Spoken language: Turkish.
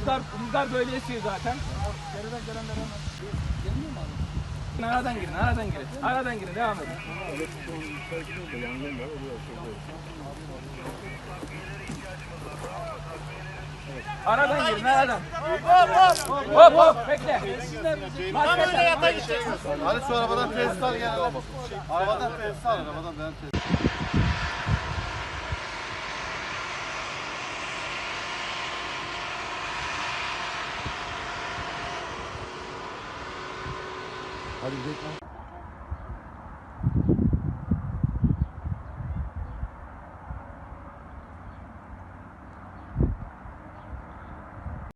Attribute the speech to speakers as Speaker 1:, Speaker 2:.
Speaker 1: Rüzgar, rüzgar böyle esiyor zaten. Aradan girin, aradan girin. Aradan girin, devam edin. Aradan girin, aradan. Hop hop, bekle. Maske tak.
Speaker 2: Hadi şu arabadan test al gel. Arabadan test al, arabadan ben test.
Speaker 3: Hadi gidelim.